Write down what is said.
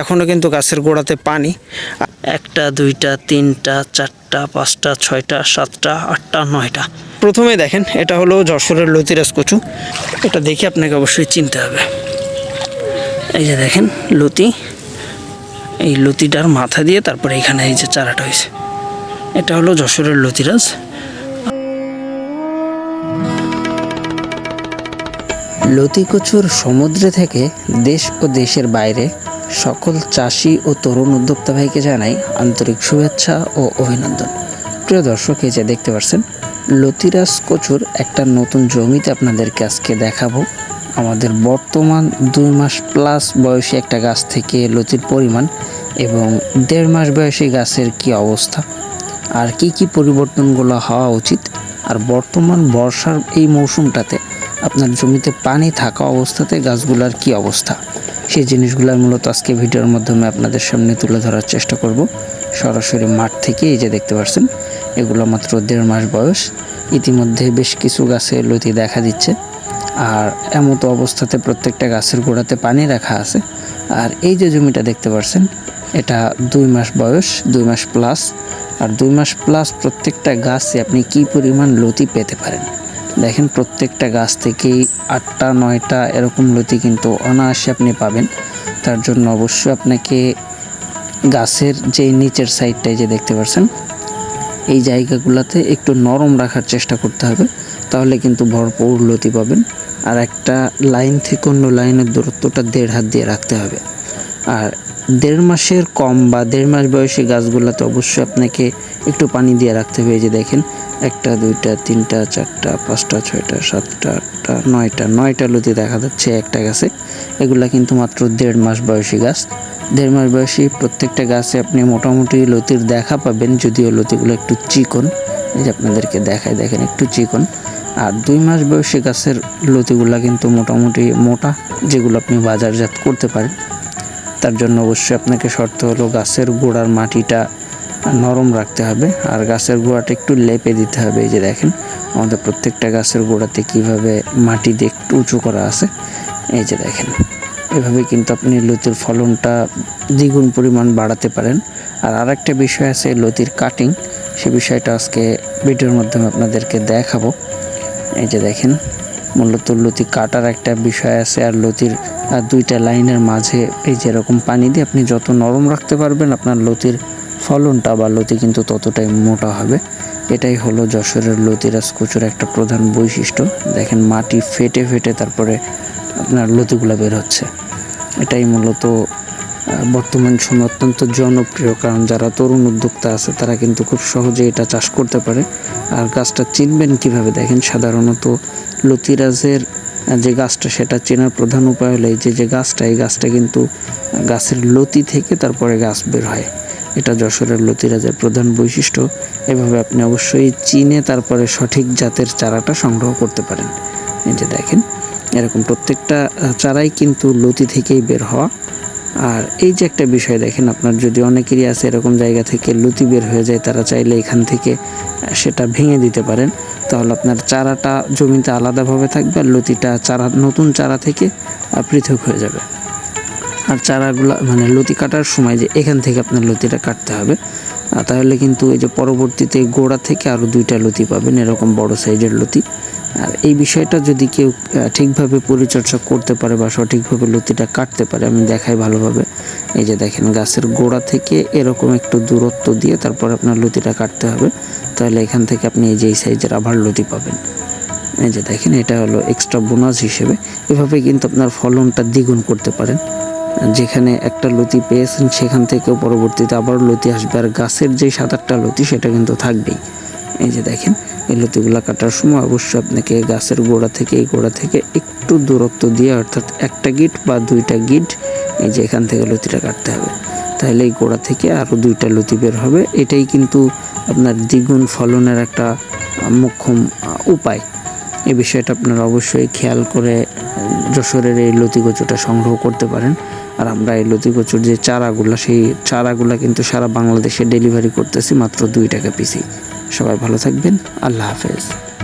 এখনও কিন্তু গাছের গোড়াতে পানি। একটা দুইটা তিনটা চারটা পাঁচটা ছয়টা সাতটা আটটা নয়টা। প্রথমে দেখেন এটা হলো যশোরের লতিরাজ কচু। এটা দেখে আপনাকে অবশ্যই চিনতে হবে। এই যে দেখেন লতি। এই লতিটার মাথা দিয়ে তারপরে এখানে এই যে চারাটা হয়েছে। এটা হলো যশোরের লতিরাজ। লতিকচুর সমুদ্রে থেকে দেশ ও দেশের বাইরে সকল চাষি ও তরুণ উদ্যোক্তা ভাইকে জানাই আন্তরিক শুভেচ্ছা ও অভিনন্দন। প্রিয় দর্শক, এই যে দেখতে পাচ্ছেন, লতিরাজ কচুর একটা নতুন জমিতে আপনাদেরকে আজকে দেখাবো। আমাদের বর্তমান দুই মাস প্লাস বয়সী একটা গাছ থেকে লতির পরিমাণ এবং দেড় মাস বয়সী গাছের কি অবস্থা, আর কি কি পরিবর্তনগুলো হওয়া উচিত, আর বর্তমান বর্ষার এই মৌসুমটাতে আপনার জমিতে পানি থাকা অবস্থাতে গাছগুলোর কি অবস্থা সেই জিনিসগুলো মূলত আজকে ভিডিওর মাধ্যমে আপনাদের সামনে তুলে ধরার চেষ্টা করব। সরাসরি মাঠ থেকে এই যে দেখতে পাচ্ছেন এগুলো মাত্র দেড় মাস বয়স। ইতিমধ্যে বেশ কিছু গাছে লতি দেখা দিচ্ছে। আর এমতো অবস্থাতে প্রত্যেকটা গাছের গোড়াতে পানি রাখা আছে। আর এই যে জমিটা দেখতে পাচ্ছেন এটা দুই মাস বয়স, দুই মাস প্লাস আর দুই মাস প্লাস প্রত্যেকটা গাছে আপনি কি পরিমাণ লতি পেতে পারেন? দেখেন প্রত্যেকটা গাছ থেকেই আটটা, নয়টা এরকম লতি কিন্তু অনায়াসে আপনি পাবেন। তার জন্য অবশ্যই আপনাকে গাছের যে নিচের সাইডটাই যে দেখতে পাচ্ছেন, এই জায়গাগুলোতে একটু নরম রাখার চেষ্টা করতে হবে। তাহলে কিন্তু ভরপুর লতি পাবেন। আর একটা লাইন থেকে অন্য লাইনের দূরত্বটা দেড় হাত দিয়ে রাখতে হবে। আর দেড় মাসের কম বা দেড় মাস বয়সী গাছগুলোতে অবশ্যই আপনাকে একটু পানি দিয়ে রাখতে হবে। যে দেখেন একটা, দুইটা, তিনটা, চারটা, পাঁচটা, ছয়টা, সাতটা, আটটা, নয়টা। নয়টা লতি দেখা যাচ্ছে, একটা গাছে। এগুলা কিন্তু মাত্র দেড় মাস বয়সী গাছ। দেড় মাস বয়সী প্রত্যেকটা গাছে আপনি মোটামুটি লতির দেখা পাবেন, যদিও লতিগুলো একটু চিকন। এই যে আপনাদেরকে দেখায় দেখেন, একটু চিকন। আর দুই মাস বয়সী গাছের লতিগুলা কিন্তু মোটামুটি মোটা, যেগুলো আপনি বাজারজাত করতে পারেন। তার জন্য অবশ্যই আপনাকে শর্ত হলো গাছের গোড়ার মাটিটা নরম রাখতে হবে আর গাছের গোড়াটা একটু লেপে দিতে হবে। এই যে দেখেন, আমাদের প্রত্যেকটা গাছের গোড়াতে কীভাবে মাটি দিয়ে একটু উঁচু করা আছে, এই যে দেখেন। এভাবে কিন্তু আপনি লতির ফলনটা দ্বিগুণ পরিমাণ বাড়াতে পারেন। আর আরেকটা বিষয় আছে লতির কাটিং সে বিষয়টা আজকে ভিডিওর মাধ্যমে আপনাদেরকে দেখাবো। এই যে দেখেন, মূলত লতি কাটার একটা বিষয় আছে আর লতির দুইটা লাইনের মাঝে এই যেরকম পানি দিয়ে আপনি যত নরম রাখতে পারবেন, আপনার লতির ফলনটা বা লতি কিন্তু ততটাই মোটা হবে। এটাই হলো যশোরের লতিরাজ কচুর একটা প্রধান বৈশিষ্ট্য। দেখেন মাটি ফেটে ফেটে তারপরে আপনার লতিগুলো বের হচ্ছে। এটাই মূলত বর্তমান সময় অত্যন্ত জনপ্রিয়, কারণ যারা তরুণ উদ্যোক্তা আছে, তারা কিন্তু খুব সহজে এটা চাষ করতে পারে। আর গাছটা চিনবেন কীভাবে? দেখেন সাধারণত লতিরাজের যে গাছটা, সেটা চেনার প্রধান উপায় হলো এই যে যে গাছটা, এই গাছটা কিন্তু গাছের লতি থেকে তারপরে গাছ বের হয়। এটা যশোরের লতিরাজের প্রধান বৈশিষ্ট্য। এভাবে আপনি অবশ্যই চিনে তারপরে সঠিক জাতের চারাটা সংগ্রহ করতে পারেন। এই যে দেখেন, এরকম প্রত্যেকটা চারাই কিন্তু লতি থেকেই বের হওয়া। আর এই যে একটা বিষয় দেখেন, আপনার যদি অনেকেরই আছে এরকম জায়গা থেকে লতি বের হয়ে যায়, তারা চাইলে এখান থেকে সেটা ভেঙে দিতে পারেন। তাহলে আপনার চারাটা জমিতে আলাদাভাবে থাকবে আর লতিটা চারা, নতুন চারা থেকে পৃথক হয়ে যাবে। আর চারাগুলা মানে লতি কাটার সময় যে এখান থেকে আপনার লতিটা কাটতে হবে। তাহলে কিন্তু এই যে পরবর্তীতে গোড়া থেকে আরও দুইটা লতি পাবেন, এরকম বড় সাইজের লতি। আর এই বিষয়টা যদি কেউ ঠিকভাবে পরিচর্যা করতে পারে বা সঠিকভাবে লতিটা কাটতে পারে, আমি দেখাই ভালোভাবে। এই যে দেখেন, গাছের গোড়া থেকে এরকম একটু দূরত্ব দিয়ে তারপর আপনার লতিটা কাটতে হবে। তাহলে এখান থেকে আপনি এই যে এই সাইজের আবার লতি পাবেন। এই যে দেখেন, এটা হলো এক্সট্রা বোনাস হিসেবে। এভাবে কিন্তু আপনার ফলনটা দ্বিগুণ করতে পারেন। যেখানে একটা লতি পেয়েছেন, সেখান থেকেও পরবর্তীতে আবার লতি আসবে আর গাছের যে সাত আটটা লতি, সেটা কিন্তু থাকবেই। এই যে দেখেন, এই লতিগুলা কাটার সময় অবশ্যই আপনাকে গাছের গোড়া থেকে, এই গোড়া থেকে একটু দূরত্ব দিয়ে, অর্থাৎ একটা গিট বা দুইটা গিট, এই যে এখান থেকে লতিটা কাটতে হবে। তাহলে এই গোড়া থেকে আরও দুইটা লতি বের হবে। এটাই কিন্তু আপনার দ্বিগুণ ফলনের একটা মোক্ষম উপায়। এ বিষয়টা আপনারা অবশ্যই খেয়াল করে যশোরের এই লতিকচুটা সংগ্রহ করতে পারেন। আর আমরা এই লতিকচুর যে চারাগুলো, সেই চারাগুলো কিন্তু সারা বাংলাদেশে ডেলিভারি করতেছি মাত্র দুই টাকা পিসি। সবাই ভালো থাকবেন, আল্লাহ হাফেজ।